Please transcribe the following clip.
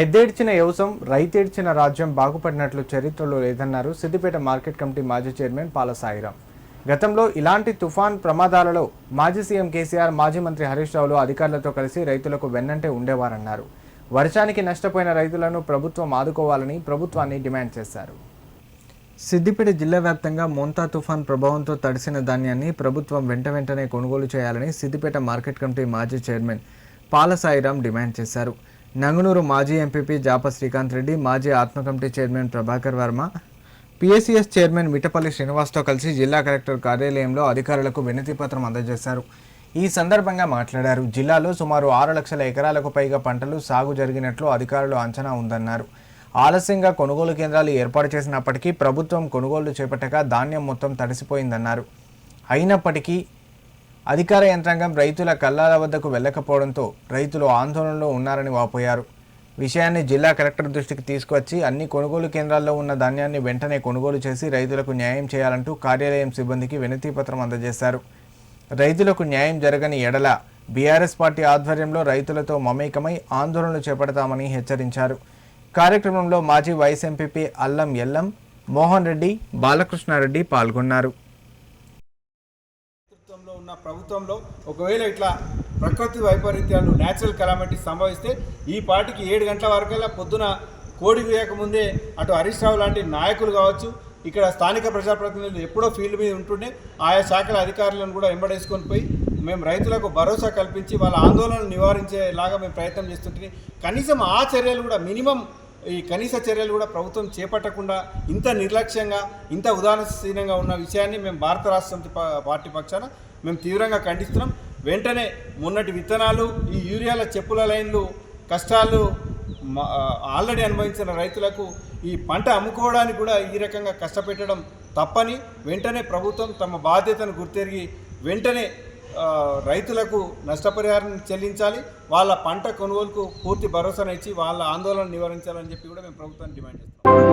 ఎద్దేడ్చిన యవసం రైతేడ్చిన రాజ్యం బాగుపడినట్లు చరిత్రలో లేదన్నారు సిద్దిపేట మార్కెట్ కమిటీ మాజీ చైర్మన్ పాల సాయిరాం. గతంలో ఇలాంటి తుఫాన్ ప్రమాదాలలో మాజీ సీఎం కేసీఆర్ మాజీ మంత్రి హరీష్ రావులు అధికారులతో కలిసి రైతులకు వెన్నంటే ఉండేవారన్నారు. వర్షానికి నష్టపోయిన రైతులను ప్రభుత్వం ఆదుకోవాలని ప్రభుత్వాన్ని డిమాండ్ చేశారు. సిద్దిపేట జిల్లా వ్యాప్తంగా మోంతా తుఫాన్ ప్రభావంతో తడిసిన ధాన్యాన్ని ప్రభుత్వం వెంట వెంటనే కొనుగోలు చేయాలని సిద్దిపేట మార్కెట్ కమిటీ మాజీ చైర్మన్ పాల సాయిరాం డిమాండ్ చేశారు. నంగునూరు మాజీ ఎంపీపీ జాప శ్రీకాంత్ రెడ్డి మాజీ ఆత్మ committee chairman Prabhakar Varma PSCS chairman Mitapalli శ్రీనివాస్తో కలిసి జిల్లా కలెక్టర్ కార్యాలయంలో అధికారులకు వినతి పత్రం అందజేశారు. ఈ సందర్భంగా మాట్లాడారు. జిల్లాలో సుమారు ఆరు లక్షల ఎకరాలకు పైగా పంటలు సాగు జరిగినట్లు అధికారులు అంచనా ఉందన్నారు. ఆలస్యంగా కొనుగోలు కేంద్రాలు ఏర్పాటు చేసినప్పటికీ ప్రభుత్వం కొనుగోలు చేపట్టక ధాన్యం మొత్తం తడిసిపోయిందన్నారు. అయినప్పటికీ అధికార యంత్రాంగం రైతుల కల్లాల వద్దకు వెళ్ళకపోవడంతో రైతులు ఆందోళనలో ఉన్నారని వాపోయారు. విషయాన్ని జిల్లా కలెక్టర్ దృష్టికి తీసుకువచ్చి అన్ని కొనుగోలు కేంద్రాల్లో ఉన్న ధాన్యాన్ని వెంటనే కొనుగోలు చేసి రైతులకు న్యాయం చేయాలంటూ కార్యాలయం సిబ్బందికి వినతిపత్రం అందజేశారు. రైతులకు న్యాయం జరగని ఎడల బీఆర్ఎస్ పార్టీ ఆధ్వర్యంలో రైతులతో మమేకమై ఆందోళనలు చేపడతామని హెచ్చరించారు. కార్యక్రమంలో మాజీ వైస్ ఎంపీపీ అల్లం ఎల్లం మోహన్ రెడ్డి బాలకృష్ణారెడ్డి పాల్గొన్నారు. నేతృత్వంలో ఉన్న ప్రభుత్వంలో ఒకవేళ ఇట్లా ప్రకృతి వైపరీత్యాలు న్యాచురల్ కెలామిటీస్ సంభవిస్తే ఈ పాటికి ఏడు గంటల వరకల్లా పొద్దున కోడి వేయకముందే అటు హరీష్ రావు లాంటి నాయకులు కావచ్చు ఇక్కడ స్థానిక ప్రజాప్రతినిధులు ఎప్పుడో ఫీల్డ్ మీద ఉంటుండే ఆయా శాఖల అధికారులను కూడా వెంబడేసుకొని పోయి మేము రైతులకు భరోసా కల్పించి వాళ్ళ ఆందోళనలు నివారించేలాగా మేము ప్రయత్నం చేస్తుంటే కనీసం ఆ చర్యలు కూడా మినిమం ఈ కనీస చర్యలు కూడా ప్రభుత్వం చేపట్టకుండా ఇంత నిర్లక్ష్యంగా ఇంత ఉదాసీనంగా ఉన్న విషయాన్ని మేము భారత రాష్ట్ర పార్టీ పక్షాన మేము తీవ్రంగా ఖండిస్తున్నాం. వెంటనే మొన్నటి విత్తనాలు ఈ యూరియాల చెప్పుల లైన్లు కష్టాలు ఆల్రెడీ అనుభవించిన రైతులకు ఈ పంట అమ్ముకోవడానికి కూడా ఈ రకంగా కష్టపెట్టడం తప్పని వెంటనే ప్రభుత్వం తమ బాధ్యతను గుర్తెరిగి వెంటనే రైతులకు నష్టపరిహారం చెల్లించాలి వాళ్ళ పంట కొనుగోలుకు పూర్తి భరోసాను ఇచ్చి వాళ్ళ ఆందోళన నివారించాలని చెప్పి కూడా మేము ప్రభుత్వాన్ని డిమాండ్ చేస్తాం